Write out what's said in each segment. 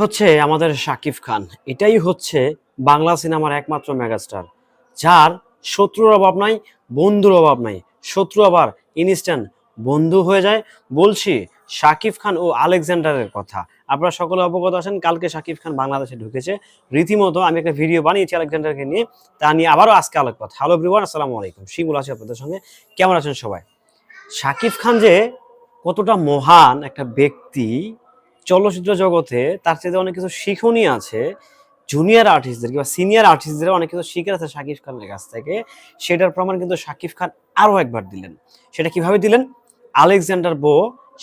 হচ্ছে আমাদের শাকিব খান। এটাই হচ্ছে বাংলা সিনেমার একমাত্র মেগাস্টার, যার শত্রুর অভাব নাই, বন্ধুর অভাব নাই। শত্রু আবার ইনস্ট্যান্ট বন্ধু হয়ে যায়। বলছি, শাকিব খান ও আলেকজান্ডারের কথা। আপনারা সকলে অবগত আছেন, কালকে শাকিব খান বাংলাদেশে ঢুকেছে। রীতিমতো আমি একটা ভিডিও বানিয়েছি আলেকজান্ডারকে নিয়ে, তা নিয়ে আবারও আজকে আলোকপাত হ্যালো ব্রিওয়ান আসসালামু আলাইকুম। শিমুল আছি আপনাদের সঙ্গে। কেমন আছেন সবাই? শাকিব খান যে কতটা মহান একটা ব্যক্তি চলচ্চিত্র জগতে তার চেয়ে অনেক কিছু শিখনীয় আছে জুনিয়র আর্টিস্টদের কিংবা সিনিয়র আর্টিস্টদের অনেক কিছু শিখে আছে শাকিব খানের কাছ থেকে। সেটার প্রমাণ কিন্তু শাকিব খান আরও একবার দিলেন। সেটা কীভাবে দিলেন? আলেকজান্ডার বো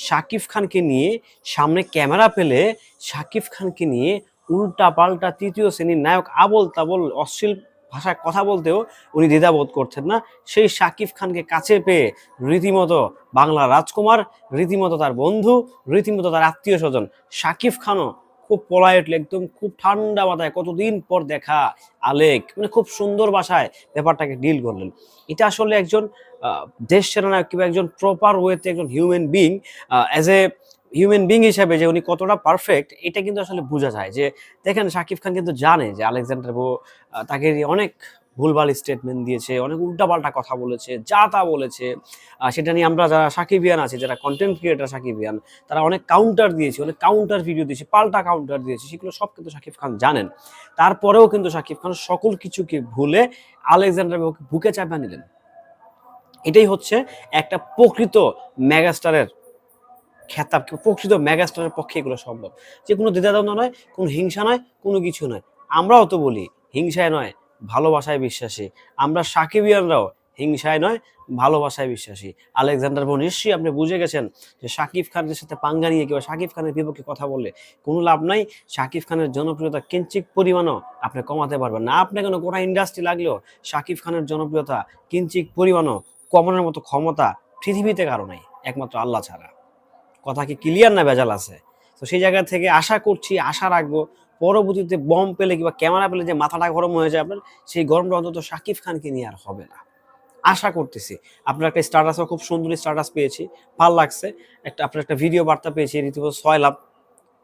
শাকিব খানকে নিয়ে সামনে ক্যামেরা পেলে শাকিব খানকে নিয়ে উল্টা পাল্টা তৃতীয় শ্রেণির নায়ক আবল তাবল অশ্লীল ভাষায় কথা বলতেও উনি দ্বিধাবোধ করছেন না। সেই শাকিব খানকে কাছে পেয়ে রীতিমতো বাংলা রাজকুমার, রীতিমতো তার বন্ধু, রীতিমতো তার আত্মীয় স্বজন শাকিব খানও খুব পোলাইটলি একদম খুব ঠান্ডা মাথায় কতদিন পর দেখা আলেক মানে খুব সুন্দর ভাষায় ব্যাপারটাকে ডিল করলেন। এটা আসলে একজন দেশ সেনানায়ক কিংবা একজন প্রপার ওয়েতে একজন human being as a human being হিসাবে যে উনি কতটা পারফেক্ট এটা কিন্তু আসলে বোঝা যায় যে দেখেন শাকিব খান কিন্তু জানে যে আলেকজান্ডার বো তাকে অনেক ভুলভাল স্টেটমেন্ট দিয়েছে, অনেক উল্টাপাল্টা কথা বলেছে, যা তা বলেছে। সেটা নিয়ে আমরা যারা সাকিবিয়ান আছে, যারা কন্টেন্ট ক্রিয়েটার সাকিবিয়ান, তারা অনেক কাউন্টার দিয়েছে, অনেক কাউন্টার ভিডিও দিয়েছে, পাল্টা কাউন্টার দিয়েছে, সেগুলো সব কিন্তু শাকিব খান জানেন। তারপরেও কিন্তু শাকিব খান সকল কিছুকে ভুলে আলেকজান্ডার বুকে চাপা নিলেন। এটাই হচ্ছে একটা প্রকৃত মেগাস্টারের খেতাব প্রকৃত মেগাস্টারের পক্ষে এগুলো সম্ভব। যে কোনো দ্বিধাদ্বন্দ্ব নয়, কোনো হিংসা নয়, কোনো কিছু নয়। আমরাও তো বলি, হিংসায় নয়, ভালোবাসায় বিশ্বাসী। আমরা সাকিবিয়ানরাও হিংসায় নয়, ভালোবাসায় বিশ্বাসী। আলেকজান্ডার বউ নিশ্চয়ই আপনি বুঝে গেছেন যে শাকিব খানের সাথে পাঙ্গা নিয়ে কিংবা শাকিব খানের বিপক্ষে কথা বললে কোনো লাভ নাই। শাকিব খানের জনপ্রিয়তা কিঞ্চিত পরিমাণও আপনি কমাতে পারবেন না। আপনি কোনো গোটা ইন্ডাস্ট্রি লাগলেও শাকিব খানের জনপ্রিয়তা কিঞ্চিত পরিমাণও কমানোর মতো ক্ষমতা পৃথিবীতে কারও নাই, একমাত্র আল্লাহ ছাড়া। কথা কি ক্লিয়ার না ভেজাল আছে? তো সেই জায়গা থেকে আশা করছি, আশা রাখব, পরবর্তীতে বম পেলে কিংবা ক্যামেরা পেলে যে মাথাটা গরম হয়ে যায় আপনার, সেই গরমটা অন্তত শাকিব খানকে নিয়ে আর হবে না। আশা করতেছি। আপনার একটা স্ট্যাটাসও খুব সুন্দর স্ট্যাটাস পেয়েছি। ভালো লাগছে। একটা, আপনার একটা ভিডিও বার্তা পেয়েছি রীতিমতো ছয় লাভ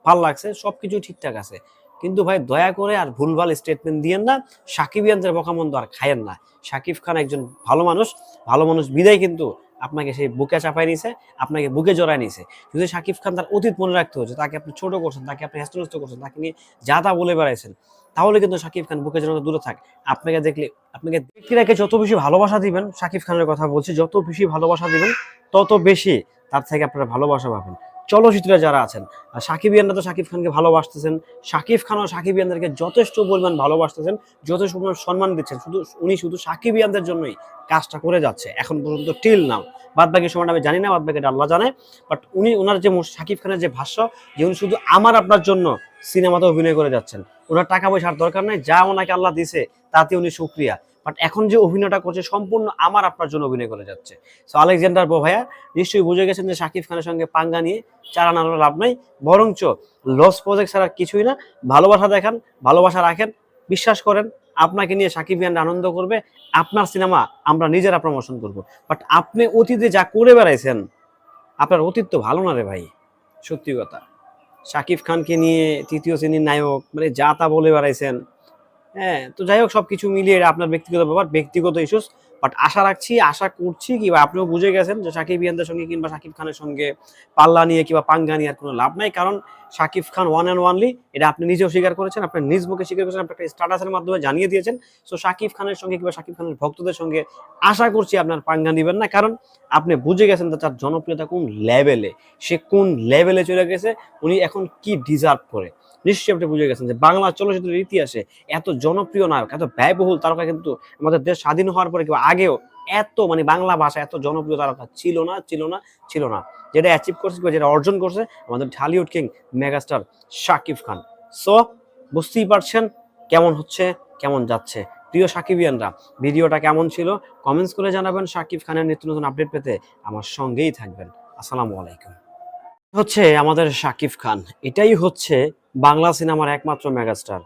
ভালো লাগছে। সব কিছু ঠিকঠাক আছে। কিন্তু ভাই, দয়া করে আর ভুলভাল স্টেটমেন্ট দিয়েন না। সাকিবিয়ানদের বকামন্দ আর খায়েন না। সাকিব খান একজন ভালো মানুষ। ভালো মানুষ বিদায় কিন্তু আপনাকে সেই বুকে চাপায় নিছে, আপনাকে বুকে জড়ায় নিছে। যদি শাকিব খান তার অতীত মনে রাখতে হচ্ছে তাকে আপনি ছোট করছেন, তাকে আপনি হেস্তনস্ত করছেন, তাকে নিয়ে যা তা বলে বেড়াইছেন, তাহলে কিন্তু শাকিব খান বুকে জড়াতে দূরে থাক। আপনাকে দেখলে, আপনাকে ব্যক্তিরাকে যত বেশি ভালোবাসা দিবেন শাকিব খানের কথা বলছি, যত বেশি ভালোবাসা দিবেন, তত বেশি তার থেকে আপনারা ভালোবাসা পাবেন। চলচ্চিত্রে যারা আছেন সাকিবিয়ানরা তো সাকিব খানকে ভালোবাসতেছেন। সাকিব খানও সাকিবিয়ানদেরকে যথেষ্ট পরিমাণ ভালোবাসতেছেন, যথেষ্ট পরিমাণ সম্মান দিচ্ছেন। শুধু উনি শুধু সাকিবিয়ানদের জন্যই কাজটা করে যাচ্ছে, এখন পর্যন্ত টিল নাও বাদ বাকি সময়টা আমি জানি না বাদ বাকিটা আল্লাহ জানে। বাট উনি ওনার যে সাকিব খানের যে ভাষ্য, যে উনি শুধু আমার আপনার জন্য সিনেমাতে অভিনয় করে যাচ্ছেন, ওনার টাকা পয়সার দরকার নেই, যা ওনাকে আল্লাহ দিছে তাতে উনি সুক্রিয়া। বাট এখন যে অভিনয়টা করছে, সম্পূর্ণ আমার, আপনার জন্য অভিনয় করে যাচ্ছে। সো আলেকজান্ডার বো ভাইয়া, নিশ্চয়ই বুঝে গেছেন যে সাকিব খানের সঙ্গে পাঙ্গা নিয়ে চালানোর লাভ নাই। বরঞ্চ লস প্রজেক্ট ছাড়া কিছুই না। ভালোবাসা দেখান, ভালোবাসা রাখেন, বিশ্বাস করেন, আপনাকে নিয়ে সাকিব ইয়ান আনন্দ করবে। আপনার সিনেমা আমরা নিজেরা প্রমোশন করব। বাট আপনি অতীতে যা করে বেড়াইছেন, আপনার অতীত তো ভালো না রে ভাই। সত্যি কথা। সাকিব খানকে নিয়ে তৃতীয় শ্রেণির নায়ক মানে যা তা বলে বেড়াইছেন হ্যাঁ তো যাই হোক, সবকিছু মিলিয়ে এটা আপনার ব্যক্তিগত ব্যাপার, ব্যক্তিগত ইস্যুস বাট আশা রাখছি, আশা করছি কিংবা আপনিও বুঝে গেছেন যে সাকিব ইয়ানদের সঙ্গে কিংবা সাকিব খানের সঙ্গে পাল্লা নিয়ে কিংবা পাঙ্গা নিয়ে আর কোনো লাভ নাই, কারণ Shakib Khan one and only এটা আপনি নিজেও স্বীকার করেছেন আপনার নিজ মুখে স্বীকার করেছেন আপনার স্ট্যাটাসের মাধ্যমে জানিয়ে দিয়েছেন সো সাকিব খানের সঙ্গে কিংবা সাকিব খানের ভক্তদের সঙ্গে আশা করছি আপনার পাঙ্গা নেবেন না, কারণ আপনি বুঝে গেছেন তার জনপ্রিয়তা কোন লেভেলে সে কোন লেভেলে চলে গেছে, উনি এখন কি ডিজার্ভ করে। নিশ্চয়ই আপনি বুঝে গেছেন যে বাংলা চলচ্চিত্রের ইতিহাসে এত জনপ্রিয় নায়ক, এত ব্যয়বহুল তারকা কিন্তু আমাদের দেশ স্বাধীন হওয়ার পরে কিংবা আগেও এত মানে বাংলা ভাষা এত জনপ্রিয় তারকা ছিল না ছিল না ছিল না। যেটা অ্যাচিভ করছে যেটা অর্জন করছে আমাদের Dhallywood king megastar Shakib Khan. So বুঝতেই পারছেন কেমন হচ্ছে, কেমন যাচ্ছে। প্রিয় সাকিবিয়ানরা, ভিডিওটা কেমন ছিল? কমেন্টস করে জানাবেন শাকিব খানের নিত্য নতুন আপডেট পেতে আমার সঙ্গেই থাকবেন। আসসালামু আলাইকুম। হচ্ছে আমাদের শাকিব খান। এটাই হচ্ছে বাংলা সিনেমার একমাত্র মেগাস্টার,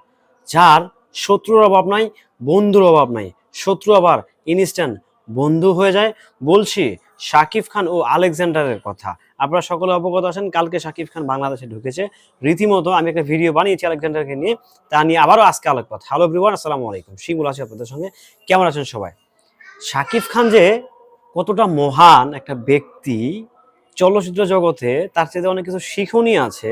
যার শত্রুর অভাব নাই, বন্ধুর অভাব নাই। শত্রু আবার ইনস্ট্যান্ট বন্ধু হয়ে যায়। বলছি, শাকিব খান ও আলেকজান্ডারের কথা। আপনারা সকলে অবগত আছেন, কালকে শাকিব খান বাংলাদেশে ঢুকেছে। রীতিমতো আমি একটা ভিডিও বানিয়েছি আলেকজান্ডারকে নিয়ে। তা নিয়ে আবারও আজকে আলোকপাত হ্যালো ব্রিওয়ান আসসালামু আলাইকুম। শিমুল আছি আপনাদের সঙ্গে। কেমন আছেন সবাই? শাকিব খান যে কতটা মহান একটা ব্যক্তি, চলচ্চিত্র জগতে তার চেয়ে অনেক কিছু শিখনীয় আছে।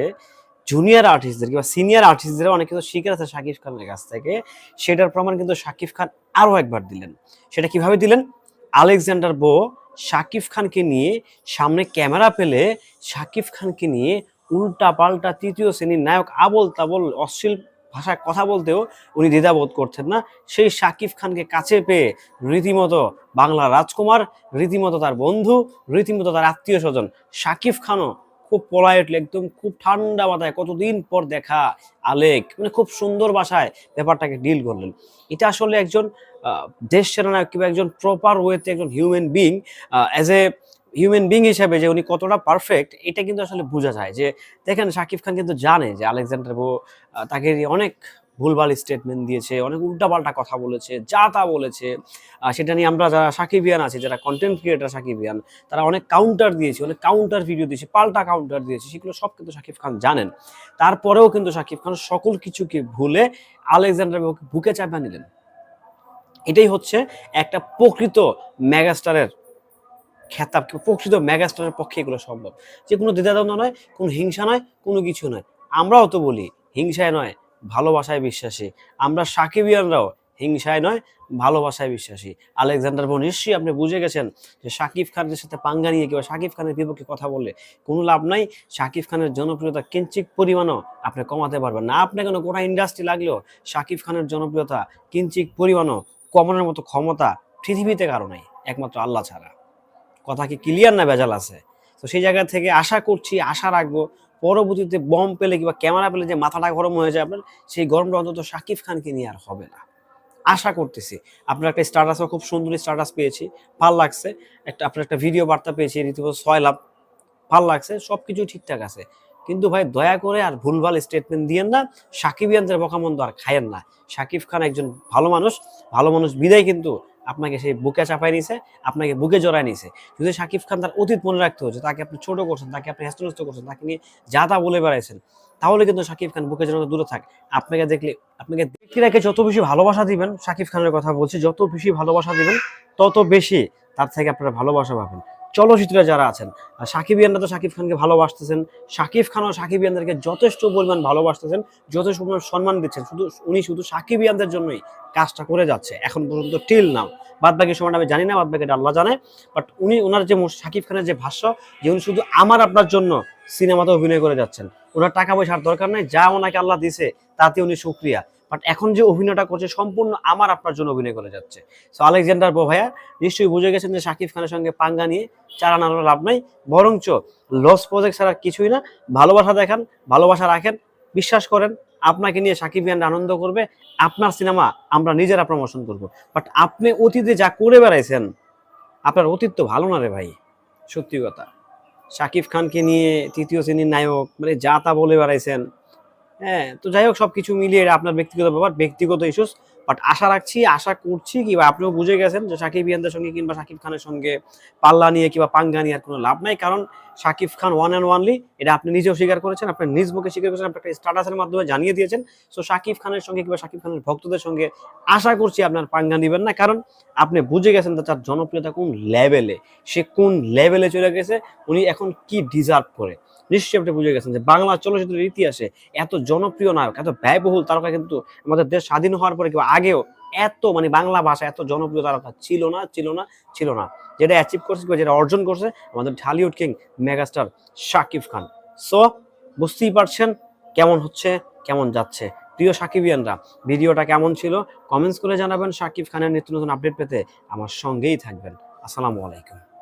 জুনিয়র আর্টিস্টদের কিংবা সিনিয়র আর্টিস্টদের অনেক কিছু শিখে আছে শাকিব খানের কাছ থেকে। সেটার প্রমাণ কিন্তু শাকিব খান আরও একবার দিলেন। সেটা কীভাবে দিলেন? আলেকজান্ডার বো শাকিব খানকে নিয়ে সামনে ক্যামেরা পেলে শাকিব খানকে নিয়ে উল্টা পাল্টা তৃতীয় শ্রেণির নায়ক আবল তাবল অশ্লীল ভাষায় কথা বলতেও উনি দ্বিধাবোধ করতেন না। সেই শাকিব খানকে কাছে পেয়ে রীতিমতো বাংলা রাজকুমার, রীতিমতো তার বন্ধু, রীতিমতো তার আত্মীয় স্বজন শাকিব খানও খুব পোলাইটলি একদম খুব ঠান্ডা মাথায়, কতদিন পর দেখা, আলেক মানে খুব সুন্দর ভাষায় ব্যাপারটাকে ডিল করলেন। এটা আসলে একজন দেশ সেরা নায়ক কিংবা একজন প্রপার ওয়েতে একজন human being as a human being হিসাবে যে উনি কতটা পারফেক্ট এটা কিন্তু আসলে বোঝা যায় যে, দেখেন শাকিব খান কিন্তু জানে যে আলেকজান্ডার বো তাকে অনেক ভুলভাল স্টেটমেন্ট দিয়েছে, অনেক উল্টাপাল্টা কথা বলেছে, যা তা বলেছে। সেটা নিয়ে আমরা যারা সাকিবিয়ান আছে, যারা কন্টেন্ট ক্রিয়েটার সাকিবিয়ান, তারা অনেক কাউন্টার দিয়েছে, অনেক কাউন্টার ভিডিও দিয়েছে, পাল্টা কাউন্টার দিয়েছে, সেগুলো সব কিন্তু শাকিব খান জানেন। তারপরেও কিন্তু শাকিব খান সকল কিছুকে ভুলে আলেকজান্ডার বুকে চাপা নিলেন। এটাই হচ্ছে একটা প্রকৃত মেগাস্টারের খেতাব, প্রকৃত মেগাস্টারের পক্ষে এগুলো সম্ভব। যে কোনো দ্বিধাদ্বন্দ্ব নয়, কোনো হিংসা নয়, কোনো কিছু নয়। আমরাও তো বলি, হিংসায় নয় ভালোবাসায় বিশ্বাসী। আমরা সাকিবিয়ানরাও হিংসায় নয়, ভালোবাসায় বিশ্বাসী। আলেকজান্ডার বো নিশ্চয়ই আপনি বুঝে গেছেন যে শাকিব খানের সাথে পাঙ্গা নিয়ে কিংবা শাকিব খানের বিপক্ষে কথা বললে কোনো লাভ নাই। শাকিব খানের জনপ্রিয়তা কিঞ্চিত পরিমাণও আপনি কমাতে পারবেন না। আপনি কোনো গোটা ইন্ডাস্ট্রি লাগলেও শাকিব খানের জনপ্রিয়তা কিঞ্চিত পরিমাণও কমানোর মতো ক্ষমতা পৃথিবীতে কারও নাই, একমাত্র আল্লাহ ছাড়া। কথা কি ক্লিয়ার না ভেজাল আছে? তো সেই জায়গা থেকে আশা করছি, আশা রাখব পরবর্তীতে বম পেলে কিংবা ক্যামেরা পেলে যে মাথাটা গরম হয়ে যায় আপনার, সেই গরমটা অন্তত শাকিব খানকে নিয়ে আর হবে না। আশা করতেছি। আপনার একটা স্ট্যাটাসও খুব সুন্দর স্ট্যাটাস পেয়েছি। ভালো লাগছে। একটা, আপনার একটা ভিডিও বার্তা পেয়েছি রীতিমতো ছয় লাভ। ভালো লাগছে সব কিছু ঠিকঠাক আছে। কিন্তু ভাই, দয়া করে আর ভুলভাল স্টেটমেন্ট দিয়েন না। সাকিব সাকিবিয়ানদের বকামন্দ আর খায়েন না। সাকিব খান একজন ভালো মানুষ। ভালো মানুষ বিদায় কিন্তু আপনাকে সেই বুকে চাপাই নিছে, আপনাকে বুকে জড়ায় নিছে। যদি সাকিব খান তার অতীত মনে রাখতে হচ্ছে তাকে আপনি ছোট করছেন, তাকে আপনি হ্যাস্ত করছেন, তাকে নিয়ে যা তা বলে বেড়াইছেন, তাহলে কিন্তু সাকিব খান বুকে জড়ানো দূরে থাক। আপনাকে দেখলে, আপনাকে ব্যক্তিরাকে যত বেশি ভালোবাসা দিবেন, সাকিব খানের কথা বলছি, যত বেশি ভালোবাসা দিবেন, তত বেশি তার থেকে আপনারা ভালোবাসা পাবেন। চলচ্চিত্রে যারা আছেন সাকিবিয়ানরা তো সাকিব খানকে ভালোবাসতেছেন। সাকিব খানও সাকিবিয়ানদেরকে যথেষ্ট পরিমাণ ভালোবাসতেছেন, যথেষ্ট পরিমাণ সম্মান দিচ্ছেন। শুধু উনি শুধু সাকিবিয়ানদের জন্যই কাজটা করে যাচ্ছে, এখন পর্যন্ত টিল নাও বাদ বাকি সময়টা আমি জানি না বাদ বাকিটা আল্লাহ জানে। বাট উনি ওনার যে সাকিব খানের যে ভাষ্য, যে উনি শুধু আমার, আপনার জন্য সিনেমাতে অভিনয় করে যাচ্ছেন। ওনার টাকা পয়সার দরকার নেই, যা ওনাকে আল্লাহ দিছে, তাতে উনি সুক্রিয়া। বাট এখন যে অভিনয়টা করছে, সম্পূর্ণ আমার আপনার জন্য অভিনয় করে যাচ্ছে। সো আলেকজান্ডার বো ভাইয়া, নিশ্চয়ই বুঝে গেছেন যে শাকিব খানের সঙ্গে পাঙ্গা নিয়ে চারা নাড়ানো লাভ নাই। বরঞ্চ লস প্রজেক্ট ছাড়া কিছুই না। ভালোবাসা দেখান, ভালোবাসা রাখেন, বিশ্বাস করেন, আপনাকে নিয়ে সাকিব ইয়ানরা আনন্দ করবে। আপনার সিনেমা আমরা নিজেরা প্রমোশন করব। বাট আপনি অতীতে যা করে বেড়াইছেন, আপনার অতীত তো ভালো না রে ভাই। সত্যি কথা। শাকিব খানকে নিয়ে তৃতীয় শ্রেণির নায়ক মানে যা তা বলে বেড়াইছেন হ্যাঁ তো যাই হোক, সবকিছু মিলিয়ে আপনার ব্যক্তিগত ব্যাপার, ব্যক্তিগত ইস্যুস বাট আশা রাখছি, আশা করছি কিংবা আপনিও বুঝে গেছেন যে সাকিব ইয়ানদের সঙ্গে কিংবা সাকিব খানের সঙ্গে পাল্লা নিয়ে কিংবা পাঙ্গা নিয়ে আর কোনো লাভ নাই, কারণ Shakib Khan one and only এটা আপনি নিজেও স্বীকার করেছেন আপনার নিজ মুখে স্বীকার করেছেন আপনার একটা স্ট্যাটাসের মাধ্যমে জানিয়ে দিয়েছেন সো সাকিব খানের সঙ্গে কিংবা সাকিব খানের ভক্তদের সঙ্গে আশা করছি আপনার পাঙ্গা নেবেন না, কারণ আপনি বুঝে গেছেন তার জনপ্রিয়তা কোন লেভেলে সে কোন লেভেলে চলে গেছে, উনি এখন কি ডিজার্ভ করে। নিশ্চয়ই আপনি বুঝে গেছেন যে বাংলা চলচ্চিত্রের ইতিহাসে এত জনপ্রিয় নায়ক, এত ব্যয়বহুল তারকা কিন্তু আমাদের দেশ স্বাধীন হওয়ার পরে কিংবা আগেও এত মানে বাংলা ভাষা এত জনপ্রিয় তারকা ছিল না ছিল না ছিল না। যেটা অ্যাচিভ করছে যেটা অর্জন করছে আমাদের Dhallywood king megastar Shakib Khan so বুঝতেই পারছেন কেমন হচ্ছে, কেমন যাচ্ছে। প্রিয় সাকিবিয়ানরা, ভিডিওটা কেমন ছিল? কমেন্টস করে জানাবেন। সাকিব খানের নিত্য নতুন আপডেট পেতে আমার সঙ্গেই থাকবেন। আসসালামু আলাইকুম।